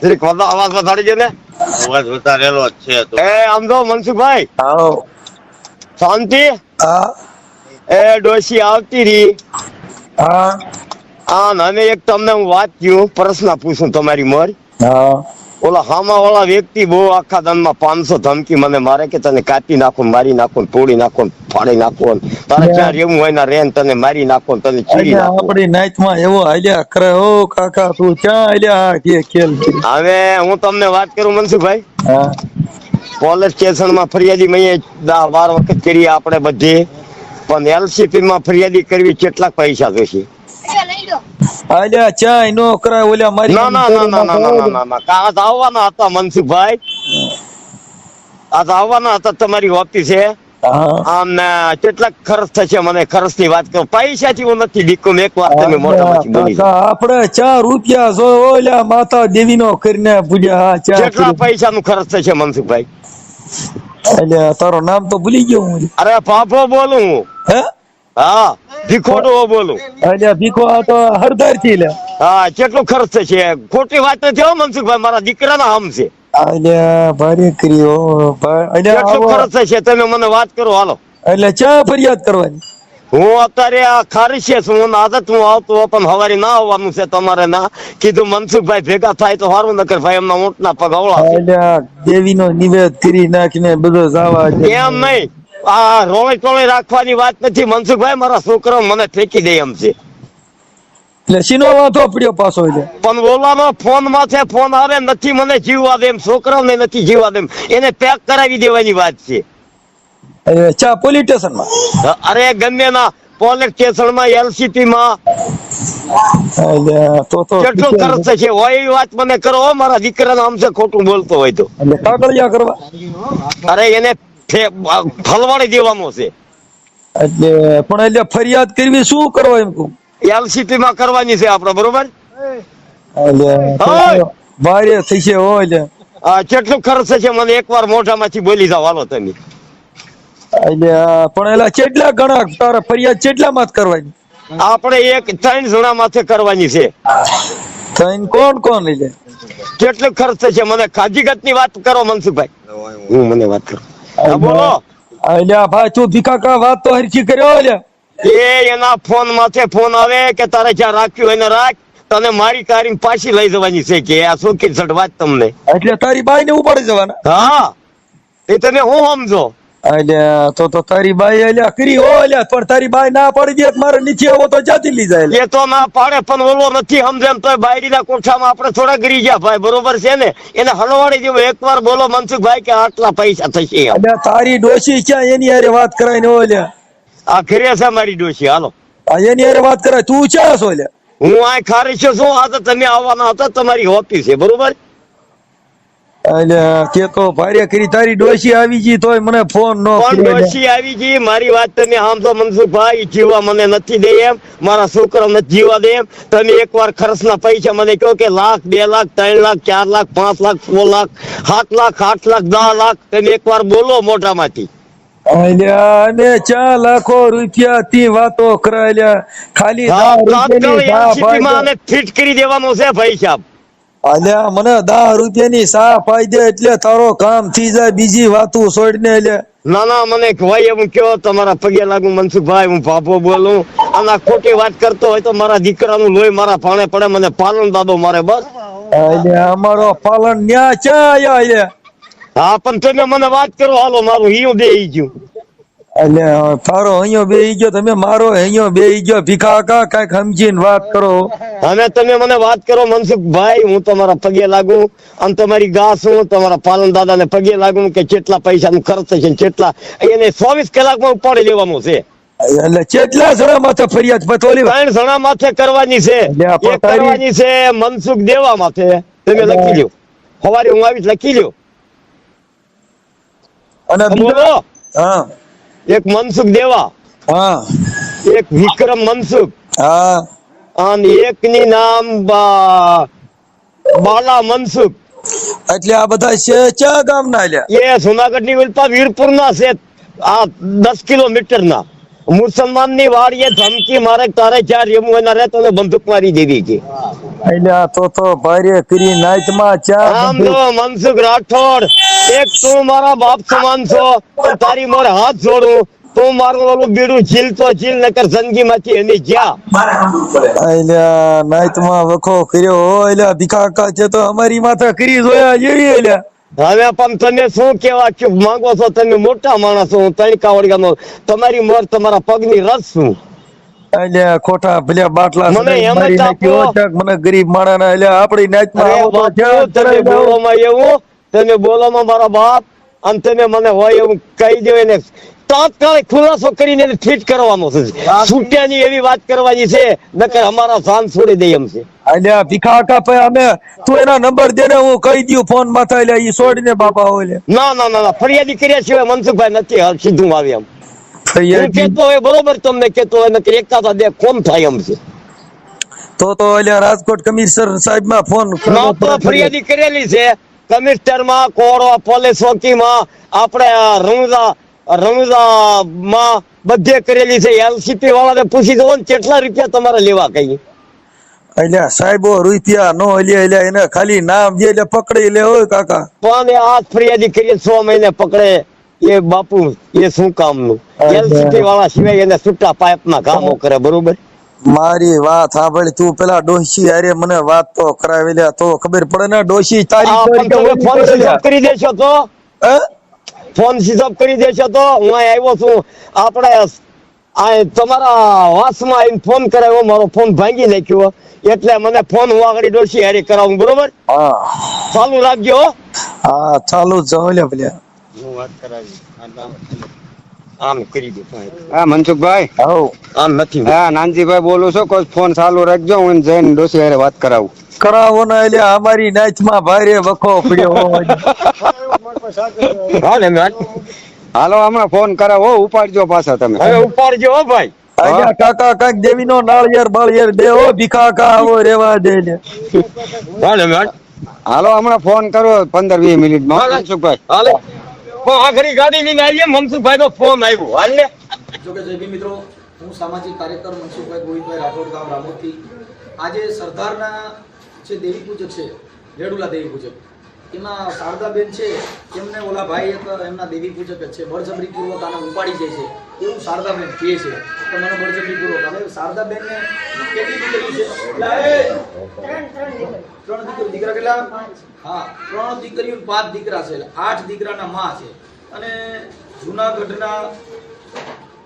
જરીક વધા- અવાજ વધારી દે ને? અવાજ વધારેલો જ છે એ આમ તો મનસુખભાઈ. શાંતિ? હા. એ ડોશી આવતી રી હા. હા અને એક તમને હું વાત કહ્યું પ્રશ્ન પૂછું તમારી મોર. હા. ઓલા હામા વાળા વ્યક્તિ બહુ આખા દાનમાં પાંચસો ધમકી મને મારે કે તને કાપી નાખો મારી નાખો તોડી નાખો ફાડી નાખો તારે ક્યાં રહેવું હોય ના રેન તને મારી નાખો તને ચીરી નાખો. આપણી નાઈટમાં એવો હાલ્યા કરે ઓ કાકા તું ક્યાં હાલ્યા? કે ખેલ હવે હું તમને વાત કરું મનસુખભાઈ? પોલીસ સ્ટેશનમાં ફરિયાદી મેં દા બાર વખત કરી આપણે બધી. પણ એલસીપી માં ફરિયાદી કરવી કેટલાક પૈસા જોશે હાલ્યા ચાય નો કરાય ઓલ્યા મારી ના ના ના ના ના ના ના ના. આજ આવવાના હતા મનસુખભાઈ. આજ આવવાના હતા તમારી ઓફિસે છે. આમ ને કેટલાક ખર્ચ થશે મને ખર્ચની વાત કરો. પૈસાથી હું નથી બીકો એક વાર તમે મોઢામાંથી બોલી. આપણે ચાર રૂપિયા જો ઓલ્યા માતા દેવી નો કરીને પૂજ્યા. કેટલા પૈસા નું ખર્ચ થશે મનસુખભાઈ? અલ્યા તારો નામ તો ભૂલી ગયો હું. અરે પાપો બોલું હું? હે. ભીખો નો બોલું. અલ્યા ભીખો તો હરદારથી લે. હા કેટલું ખર્ચ છે ખોટી વાત નથી હો મનસુખભાઈ મારા દીકરાના હમ છે. અલ્યા ભારે કર્યો કેટલું ખર્ચ છે તમે મને વાત કરો હાલો. એટલે ચા ફરિયાદ કરવાની. હું અત્યારે આ ખારી છે હું આદત હું આવતો પણ હવારી ના આવવાનું છે તમારે ના. કીધું મનસુખભાઈ ભેગા થાય તો સારું નકર ભાઈ એમના ઊંટના પગ અવળા દેવીનો દેવી નો નિવેદ કરી નાખીને બધો જાવા એમ નહીં. આ રોળી ટોળે રાખવાની વાત નથી. મનસુખભાઈ મારા છોકરો મને ફેંકી દે એમ છે. એટલે શીનો વાંધો પડ્યો પાછો એટલે. પણ ઓલાનો ફોન માથે ફોન આવે નથી મને જીવવા દે છોકરાઓને નથી જીવવા દે એને પેક કરાવી દેવાની વાત છે. એ પોલીસ સ્ટેશન અરે ગમે ના પોલીસ સ્ટેશનમાં એલસીપી કેટલો ખર્ચ હોય એવી વાત મને કરો મારા દીકરાના આમ છે ખોટું બોલતો હોય તો. કાગળિયા કરવા? અરે એને ફલવાડી દેવાનો છે. એટલે પણ એટલે ફરિયાદ કરવી શું કરવા એમ કહું? એલસીપી માં કરવાની છે આપણે બરોબર? ભારે થઈ છે હો એટલે. કેટલું ખર્ચ થશે મને એકવાર મોઢામાંથી બોલી જાવ હાલો તમે. એટલે પણ એલા કેટલા ગણા તારે ફરિયાદ કેટલા માં કરવાની? આપણે એક ત્રણ જણા માથે કરવાની છે. ત્રણ કોણ કોણ એટલે? કેટલું ખર્ચ થશે મને ખાજીગતની વાત કરો મનસુખભાઈ. હું મને વાત કરો. બોલો. અલ્યા ભાઈ તું ભીખા વાત તો હરખી કર્યો અલ્યા એ એના ફોન માથે ફોન આવે કે તારે જ્યાં રાખ્યું એને રાખ તને મારી કાઢીને પાછી લઈ જવાની છે કે આ શું કે વાત તમને. એટલે તારી બાઈ ને ઉપાડી જવાના. હા એ તમે હું સમજો? અલ્યા તો તો તારી બાઈ અલ્યા કરી હો અલ્યા પણ તારી બાઈ ના પડી દે મારે નીચે આવો તો જાતી લઈ જાય એ તો ના પાડે પણ ઓલો નથી સમજે તો બાયડીના કોઠામાં આપણે થોડા ગરી ગયા ભાઈ બરોબર છે ને? એને હલવાડી દેવું એકવાર બોલો મનસુખભાઈ કે આટલા પૈસા થશે. અલ્યા તારી ડોશી ક્યાં એની હારે વાત કરાય ને અલ્યા આ ઘરે છે મારી ડોશી હાલો. એની હારે વાત કરાય તું ક્યાં છો અલ્યા હું આ ખારી છું શું આ તો તમે આવવાના હતા તમારી ઓફિસ છે બરોબર? કે તો ભારે કરી તારી ડોશી આવી ગઈ તોય મને ફોન નો ડોશી આવી ગઈ? મારી વાત તમે સમજો મનસુખભાઈ જીવવા મને નથી દે એમ. મારા છોકરા નથી જીવવા દે એમ. તમે એકવાર ખર્ચના પૈસા મને કહો કે લાખ બે લાખ ત્રણ લાખ ચાર લાખ પાંચ લાખ છ લાખ સાત લાખ આઠ લાખ દસ લાખ. તમે એકવાર બોલો મોઢામાંથી. અને અમે ચા લાખો રૂપિયા થી વાતો કરાયેલા ખાલી ફિટ કરી દેવાનો છે ભાઈ સાહેબ. અલ્યા મને દા રૂપિયાની સા પાઈ દે એટલે તારો કામ થઈ જાય બીજી વાતું છોડીને એટલે ના ના મને ભાઈ એમ કયો તમારા પગે લાગુ મનસુખભાઈ હું ભાભો બોલું. અને ખોટી વાત કરતો હોય તો મારા દીકરાનું લોહી મારા ભાણે પડે મને પાલન દાદો મારે બસ. અલ્યા અમારો પાલન ન્યા છે હા પણ તમે મને વાત કરો હાલો મારું હિયું બે ગયું. અલ્યા તારો અહીંયા બે ગયો તમે મારો અહીંયા બે ગયો ભીખા કા કંઈક સમજીને વાત કરો. અને તમે મને વાત કરો મનસુખભાઈ હું તમારા પગે લાગુ અને તમારી ગા છું તમારા પાલન દાદા ને પગે લાગુ કે કેટલા પૈસા નું ખર્ચ થશે કેટલા એને ચોવીસ કલાકમાં ઉપાડી લેવાનું છે. એટલે કેટલા જણા માથે ફરિયાદ પતોલી ત્રણ જણા માથે કરવાની છે. એટલે કરવાની છે મનસુખ દેવા માથે. તમે લખી લ્યો. સવારે હું આવીશ લખી લ્યો. અને બીજા બોલો. હા. એક મનસુખ દેવા. હા. એક વિક્રમ મનસુખ. હા. અને એક ની નામ બાલા મનસુખ. એટલે આ બધા છે ચા ગામના લ્યા? એ જુનાગઢની ઉલ્પા વીરપુર ના છે. આ દસ કિલોમીટર ના મુસલમાનની વાડીએ ધમકી મારે તારે ચાર રેમું એના રહેતો તો બંદૂક મારી દેવી કે એટલે તો તો ભારે કરી નાઈટમાં ચા આમ જો મનસુખ રાઠોડ એક તું મારા બાપ સમાન છો તો તારી મોર હાથ જોડું. તું મારું ઓલું બીડું જીલ તો જીલ નકર જિંદગી માંથી એની જ્યાં એટલે નાઈટમાં વખો કર્યો હોય એટલે ભીખા કાકા છે તો અમારી માથા કરી જોયા જેવી એટલે. હવે પણ તમે શું કેવા માંગો છો તમે મોટા માણસ હું તણકા વળગાનો. તમારી મોર તમારા પગની રસ શું? એટલે ખોટા ભલે બાટલા મને એમ ગરીબ માણસના? એટલે આપડી ક્યાં તમે બોલોમાં એવું તમે બોલોમાં મારા બાપ અને તમે મને હોય એવું કહી દેવાય એને તાત્કાલિક ખુલાસો કરીને ઠીક કરવાનો છે. છૂટ્યાની એવી વાત કરવાની છે નકર અમારા જાન છોડી દે એમ છે. અલ્યા ભીખા કાપે અમે તું એના નંબર દે ને હું કહી દઉં ફોન માથા એટલે ઈ છોડીને બાપા હોય ના ના ના ફરિયાદી કર્યા સિવાય મનસુખભાઈ નથી સીધું આવે એમ. કેતો હોય બરોબર તમને કેતો હોય નકર એકતા બે કોમ થાય એમ છે. તો તો એટલે રાજકોટ કમિશનર સાહેબમાં ફોન ફરિયાદી કરેલી છે. કમિશનરમાં કોડો પોલીસ ચોકી માં આપણે આ રણુજા રણુજા માં બધે કરેલી છે એલસીપી વાળાને પૂછી દો ને કેટલા રૂપિયા તમારે લેવા કઈ એટલે સાહેબો રૂપિયા નો અલ્યા અલ્યા એને ખાલી નામ દે એટલે પકડી લે હોય કાકા પણ એ આ ફરિયાદી કરીએ છ મહિને પકડે એ બાપુ એ શું કામનું. એલસીપી વાળા સિવાય એને છૂટા પાઇપ ના કામો કરે બરોબર મારી વાત સાંભળ તું પેલા ડોશી અરે મને વાત તો કરાવી લે તો ખબર પડે ને ડોશી તારી ફોન કરી દેશો તો હે? ફોન સ્વિચ કરી દેશો તો હું આવ્યો છું. આપણે આ તમારા વાસમાં આવીને ફોન કરાવ્યો મારો ફોન ભાંગી નાખ્યો. એટલે મને ફોન હું આગળ ડોસી હારી કરાવું બરોબર? હા. ચાલુ રાખજો હો. હા ચાલુ જ જાઉં લે ભલે. હું વાત કરાવી. આમ કરી દે હા મનસુખભાઈ? હો આમ નથી હા નાનજીભાઈ બોલું છું કોઈ ફોન ચાલુ રાખજો હું જઈને ડોસી હારે વાત કરાવું. કરાવો ને એટલે અમારી નાચમાં ભારે વખો પડ્યો હા ને હાલો હમણાં ફોન કરાવો હો, ઉપાડજો પાછા તમે. હવે ઉપાડજો હો ભાઈ. કાકા કાક દેવી નો નાળિયેર બાળિયેર દેવો ભીખા કા આવો રેવા દે ને. હા ને હાલો હમણાં ફોન કરો પંદર વીસ મિનિટમાં માં મનસુખભાઈ. હાલે. આખરી ગાડી લઈને આવીએ, મનસુખભાઈ નો ફોન આવ્યો. હાલ ને? જોકે જય મિત્રો, હું સામાજિક કાર્યકર મનસુખભાઈ ગોવિંદભાઈ રાઠોડ ગામ રામોદથી. આજે સરદારના જે દેવી પૂજક છે, રેડુલા દેવી પૂજક એમાં શારદાબેન છે એમને ઓલા ભાઈ એક એમના દેવી પૂજક જ છે બળજબરીપૂર્વક આને ઉપાડી જાય છે એવું શારદાબેન કહે છે. તો મને બળજબરીપૂર્વક હવે શારદાબેનને કેટલી દીકરી છે? ત્રણ દીકરી. દીકરા કેટલા? હા ત્રણ દીકરીઓ પાંચ દીકરા છે આઠ દીકરાના માં છે. અને જુનાગઢના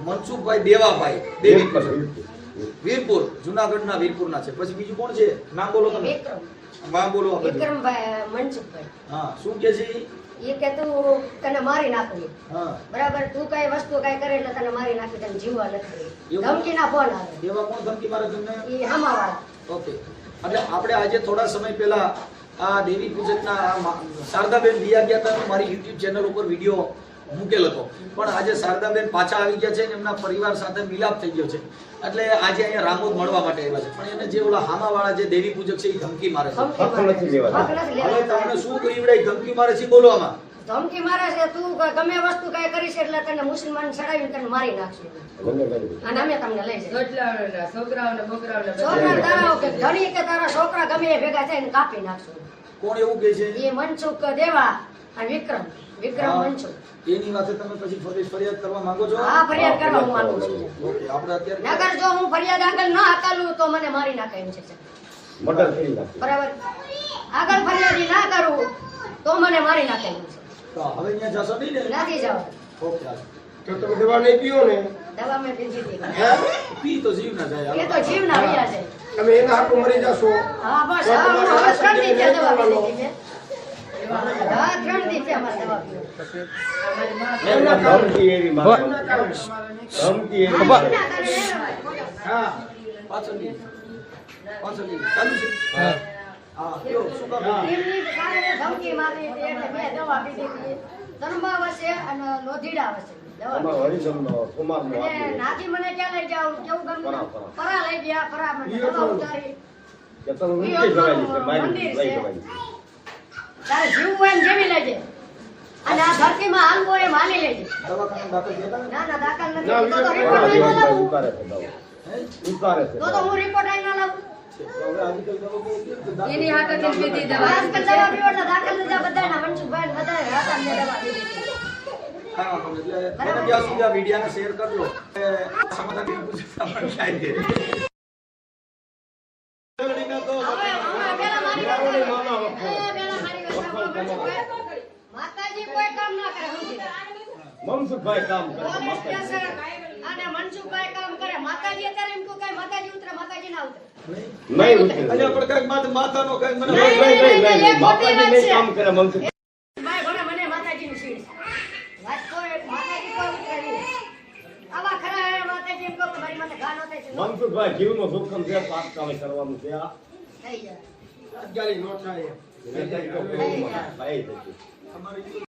મનસુખભાઈ દેવાભાઈ દેવી વીરપુર જુનાગઢના વીરપુરના છે. પછી બીજું કોણ છે? નામ બોલો તમે. નામ બોલો આ વિક્રમભાઈ મનસુખભાઈ. હા શું કે છે એ કે તું તને મારી નાખું. હા. બરાબર? તું કઈ વસ્તુ કઈ કરે એટલે તને મારી નાખી તને જીવવા નથી એવું? ધમકી ના ફોન આવે. એવા કોણ ધમકી મારે તમને? એ હમાવાળા. ઓકે. એટલે આપણે આજે થોડા સમય પહેલા આ દેવી પૂજકના શારદાબેન વિયા ગયા હતા. મારી યુટ્યુબ ચેનલ ઉપર વીડિયો મૂકેલ હતો. પણ આજે શારદાબેન પાછા આવી ગયા છે અને એમના પરિવાર સાથે મિલાપ થઈ ગયો છે. એટલે આજે અહીંયા રામોદ મળવા માટે આવ્યા છે. પણ એને જે ઓલા હામાવાળા જે દેવી પૂજક છે એ ધમકી મારે છે. ધમકી મારે છે. હક નથી હવે તમને શું કહ્યું ધમકી મારે છે બોલો આમાં. ધમકી મારે છે તું ગમે વસ્તુ કઈ કરીશ એટલે તને મુસલમાન ચડાવીને તને મારી નાખશું. અને અમે તમને લઈ જઈએ છોકરાઓને છોકરાઓને છોકરા તારા કે ધણી કે તારા છોકરા ગમે એ ભેગા થઈને કાપી નાખશું. કોણ એવું કે છે? એ મનસુખ દેવા અને વિક્રમ. વિક્રમ. મનસુખ. એની વાતે તમે પછી ફરી ફરિયાદ કરવા માંગો છો? હા ફરિયાદ કરવા હું માંગુ છું. ઓકે આપણે અત્યારે નગર જો હું ફરિયાદ આગળ ના હકાલું તો મને મારી નાખે એમ છે બરાબર? આગળ ફરિયાદી ના કરું તો મને મારી નાખે એમ છે. તો હવે અહીંયા જશો નહીં ને? નથી જાવ ઓકે તો તમે દવા નહીં પીઓ ને? દવા મેં પીધી હતી. પી તો જીવ ના જાય એ તો જીવ ના રહ્યા છે. તમે એના હાથો મરી જશો. હા બસ હા હું હવે ત્રણ દી થયા દવા પી લીધી છે. હા ત્રણ દી અમારે દવા પીવા. ધમકી એવી ધમકી એવી હા. પાછળની પાછળની ચાલુ છે? હા. કયો શું કામ કારણે ધમકી મારી હતી એટલે મેં દવા પીધી હતી. ધર્મા વસે અને લોધીડા વસે દવા અમારો હરિજનનો કુમારનો અને આદમી. નાથી મને ક્યાં લઈ જાવ કેવું ગમે પરા. પરા લઈ ગયા પરા મને દવા ઉતારી. કે તમે ઊંચી જવાયેલી છે, મારી મંદિર છે. તારે જીવવું હોય એમ જીવી લેજે. અને આ ધરતીમાં હાલવું એ માની લેજે. ના? ના દાખલ નથી. રિપોર્ટ આવીને લાવું. તો હું રિપોર્ટ આવીને લાવું. એની હાથેથી દીધી પીધી દવા. આજકાલ દવા પીવો દાખલ લીધા બધાના મનસુખભાઈ ને બધાએ હતા ને દવા પીધી એટલે બને ત્યાં સુધી આ વિડીયોને શેર કરજો. સમાધાન પૂછતા પણ થાય છે. મનસુખભાઈ. કામ કરે માતાજી. અને મનસુખભાઈ કામ કરે. માતાજી અત્યારે એમ કહું કઈ માતાજી ઉતરે માતાજી ના ઉતરે. નહીં ઉતરે. અહીંયા આપણે કંઈક માથે- માતાનો કંઈક મને નહીં, નહીં, નહીં, માતાજી ને કામ કરે મનસુખ. ભાઈ ભલે મને માતાજીનું શીળ શીડ વાત કોઈ માતાજી કો ઉતરે આવા ખરા હે માતાજી એમ કહું કે મારી માથે ગાનો નો થાય છે. મનસુખભાઈ જીવનું જોખમ છે પાપ કામે કરવાનું છે આ. થઈ જાય અત્યારે નો થાય. ભાઈ